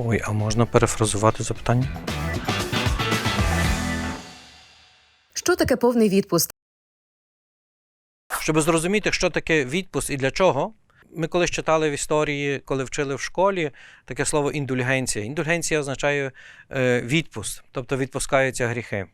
Ой, а можна перефразувати запитання? Що таке повний відпуст? Щоб зрозуміти, що таке відпуск і для чого, ми колись читали в історії, коли вчили в школі таке слово індульгенція. Індульгенція означає е, відпуск, тобто відпускаються гріхи.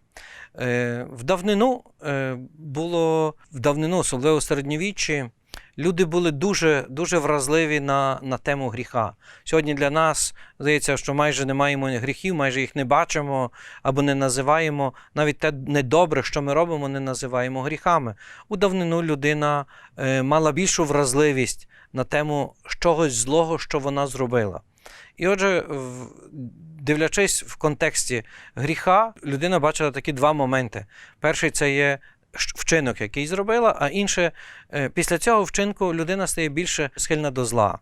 Е, в давнину е, було в давнину, особливо в середньовіччі, люди були дуже, дуже вразливі на, на тему гріха. Сьогодні для нас здається, що майже не маємо гріхів, майже їх не бачимо або не називаємо. Навіть те недобре, що ми робимо, не називаємо гріхами. У давнину людина е, мала більшу вразливість на тему чогось злого, що вона зробила. І отже, дивлячись в контексті гріха, людина бачила такі два моменти. Перший це є вчинок, який зробила, а інше, е, після цього вчинку людина стає більше схильна до зла.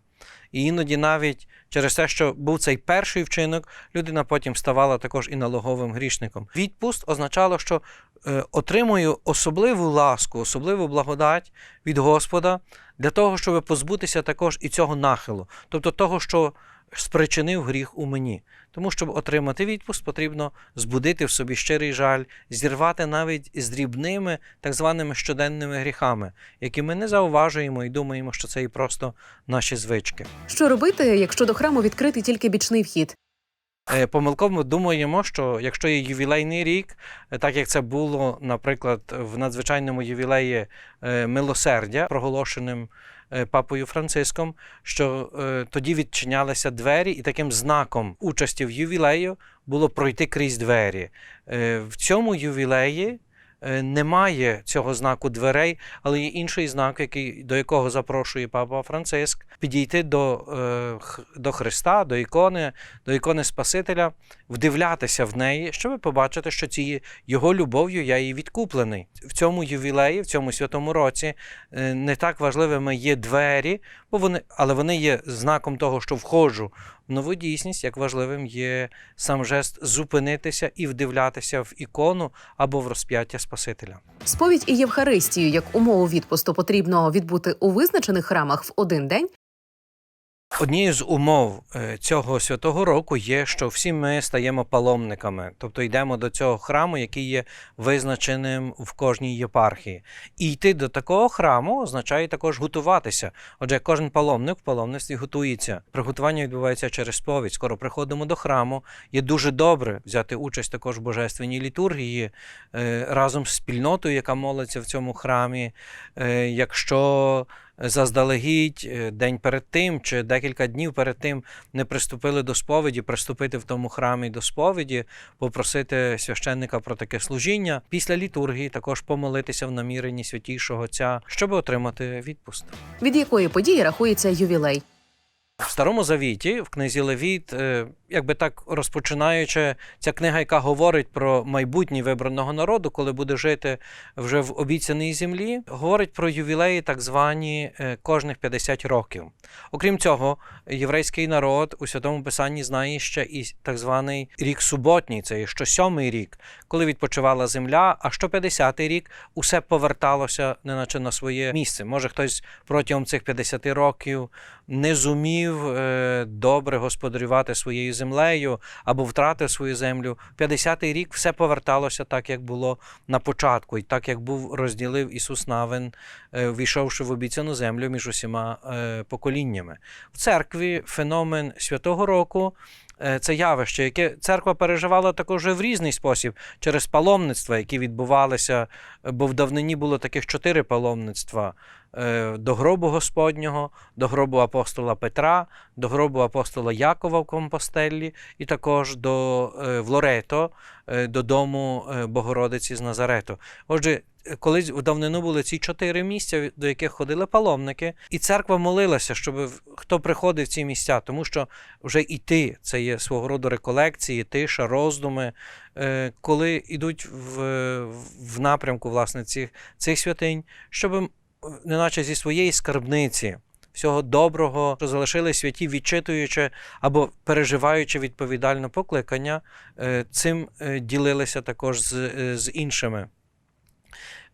І іноді навіть через те, що був цей перший вчинок, людина потім ставала також і налоговим грішником. Відпуст означало, що е, отримую особливу ласку, особливу благодать від Господа для того, щоб позбутися також і цього нахилу, тобто того, що спричинив гріх у мені. Тому, щоб отримати відпуск, потрібно збудити в собі щирий жаль, зірвати навіть з дрібними так званими щоденними гріхами, які ми не зауважуємо і думаємо, що це і просто наші звички. Що робити, якщо до храму відкритий тільки бічний вхід? Е, Помилково думаємо, що якщо є ювілейний рік, е, так як це було, наприклад, в надзвичайному ювілеї е, милосердя, проголошеним папою Франциском, що тоді відчинялися двері, і таким знаком участі в ювілею було пройти крізь двері. В цьому ювілеї немає цього знаку дверей, але є інший знак, який, до якого запрошує папа Франциск, підійти до, е, до Христа, до ікони, до ікони Спасителя, вдивлятися в неї, щоб побачити, що цією його любов'ю я її відкуплений. В цьому ювілеї, в цьому святому році, е, не так важливими є двері, бо вони, але вони є знаком того, що входжу нову дійсність, як важливим є сам жест зупинитися і вдивлятися в ікону або в розп'яття Спасителя. Сповідь і Євхаристію як умову відпусту потрібно відбути у визначених храмах в один день. Однією з умов е, цього святого року є, що всі ми стаємо паломниками, тобто йдемо до цього храму, який є визначеним в кожній єпархії. І йти до такого храму означає також готуватися. Отже, кожен паломник в паломництві готується. Приготування відбувається через сповідь. Скоро приходимо до храму. Є дуже добре взяти участь також в божественній літургії е, разом з спільнотою, яка молиться в цьому храмі. Е, Якщо заздалегідь е, день перед тим чи декілька днів перед тим не приступили до сповіді, приступити в тому храмі до сповіді, попросити священника про таке служіння. Після літургії також помолитися в наміренні святішого Отця, щоб отримати відпуст. Від якої події рахується ювілей? В Старому Завіті, в книзі Левіт, е, якби так розпочинаючи, ця книга, яка говорить про майбутнє вибраного народу, коли буде жити вже в обіцяній землі, говорить про ювілеї, так звані е, кожних 50 років. Окрім цього, єврейський народ у святому писанні знає ще і так званий рік суботній, це є щосьомий рік, коли відпочивала земля, а що 50-й рік усе поверталося неначе на своє місце. Може, хтось протягом цих 50 років не зумів е, добре господарювати своєю землею або втратив свою землю. 50-й рік все поверталося так, як було на початку, і так як був розділив Ісус Навин, е, війшовши в обіцяну землю між усіма е, поколіннями. В церкві феномен святого року. е, Це явище, яке церква переживала також в різний спосіб через паломництва, які відбувалися, бо в давнині було таких чотири паломництва до гробу Господнього, до гробу апостола Петра, до гробу апостола Якова в Компостеллі і також до е, в Лорето, е, додому е, Богородиці з Назарету. Отже, е, колись в давнину були ці чотири місця, до яких ходили паломники, і церква молилася, щоб хто приходив в ці місця, тому що вже іти це є свого роду реколекції, тиша, роздуми, е, коли йдуть в, в напрямку власне цих, цих святинь, щоб неначе зі своєї скарбниці. Всього доброго, що залишили святі, відчитуючи або переживаючи відповідальне покликання, е, цим е, ділилися також з, е, з іншими.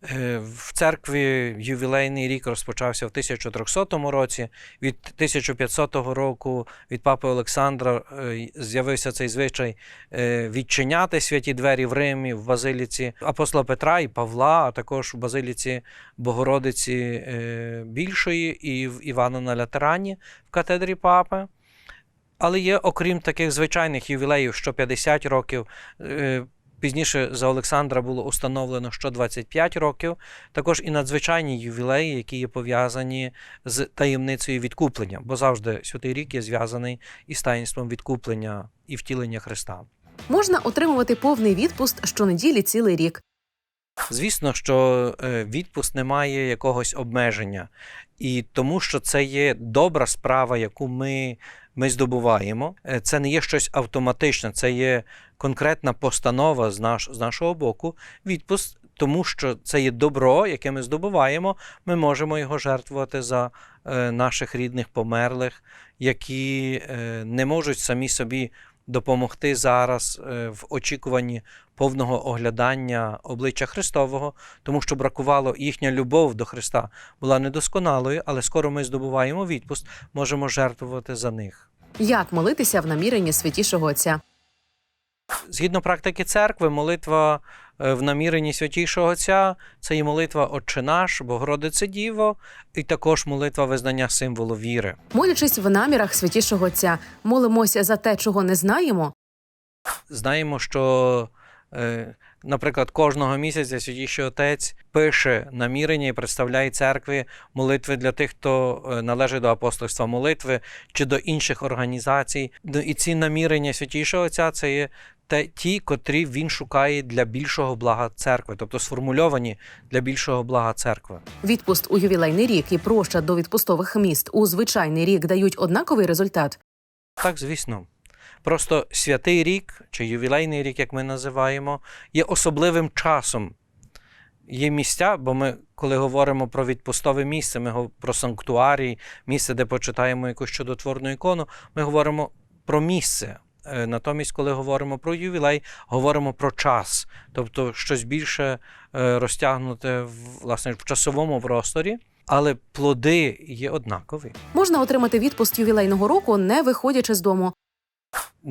Е, В церкві ювілейний рік розпочався в 1300 році. Від 1500 року від папи Олександра е, з'явився цей звичай е, відчиняти святі двері в Римі, в базиліці апостола Петра і Павла, а також в базиліці Богородиці Більшої і в Івана на Латерані в катедрі папи. Але є, окрім таких звичайних ювілеїв, що 50 років. Пізніше за Олександра було установлено що 25 років, також і надзвичайні ювілеї, які є пов'язані з таємницею відкуплення, бо завжди святий рік є зв'язаний із таїнством відкуплення і втілення Христа. Можна отримувати повний відпуст щонеділі цілий рік. Звісно, що е, відпуск не має якогось обмеження, і тому що це є добра справа, яку ми, ми здобуваємо. Е, Це не є щось автоматичне, це є конкретна постанова з, наш, з нашого боку. Відпуск, тому що це є добро, яке ми здобуваємо. Ми можемо його жертвувати за е, наших рідних померлих, які е, не можуть самі собі допомогти зараз е, в очікуванні повного оглядання обличчя Христового, тому що бракувало їхня любов до Христа була недосконалою, але скоро ми здобуваємо відпуст, можемо жертвувати за них. Як молитися в наміренні святішого Отця? Згідно практики церкви, молитва е, в наміренні святішого Отця це і молитва Отче наш, Богородице Діво, і також молитва визнання символу віри. Молячись в намірах святішого Отця, молимося за те, чого не знаємо. Знаємо, що, е, наприклад, кожного місяця Святіший Отець пише намірення і представляє церкві молитви для тих, хто е, належить до апостольства молитви чи до інших організацій. Ну, І ці намірення Святішого Отця це є те, ті, котрі він шукає для більшого блага церкви, тобто сформульовані для більшого блага церкви. Відпуст у ювілейний рік і проща до відпустових міст у звичайний рік дають однаковий результат. Так, звісно. Просто святий рік чи ювілейний рік, як ми називаємо, є особливим часом. Є місця, бо ми, коли говоримо про відпустове місце, ми говоримо про санктуарій, місце, де почитаємо якусь чудотворну ікону, ми говоримо про місце. Е, Натомість, коли говоримо про ювілей, говоримо про час, тобто щось більше е, розтягнуте власне, в часовому просторі, але плоди є однакові. Можна отримати відпуст ювілейного року, не виходячи з дому.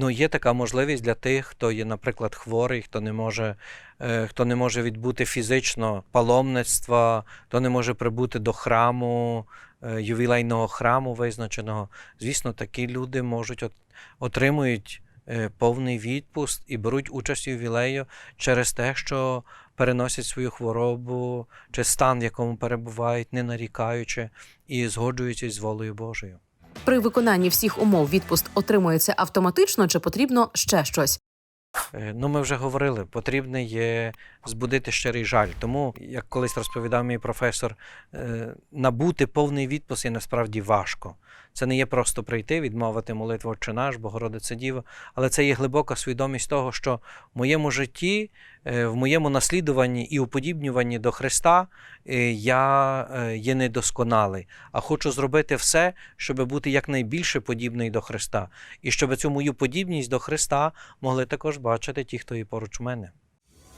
Ну, є така можливість для тих, хто є, наприклад, хворий, хто не може, е, хто не може відбути фізично паломництва, хто не може прибути до храму, е, ювілейного храму визначеного. Звісно, такі люди можуть от, отримують е, повний відпуст і беруть участь у ювілею через те, що переносять свою хворобу чи стан, в якому перебувають, не нарікаючи і згоджуючись з волею Божою. При виконанні всіх умов відпуст отримується автоматично чи потрібно ще щось. Е, Ну, ми вже говорили, потрібне є збудити щирий жаль. Тому, як колись розповідав мій професор, е, набути повний відпуск є насправді важко. Це не є просто прийти, відмовити молитву «Отче наш, Богородице Діво, але це є глибока свідомість того, що в моєму житті, е, в моєму наслідуванні і уподібнюванні до Христа е, я е, є недосконалий, а хочу зробити все, щоб бути якнайбільше подібний до Христа, і щоб цю мою подібність до Христа могли також бачити ті, хто є поруч мене.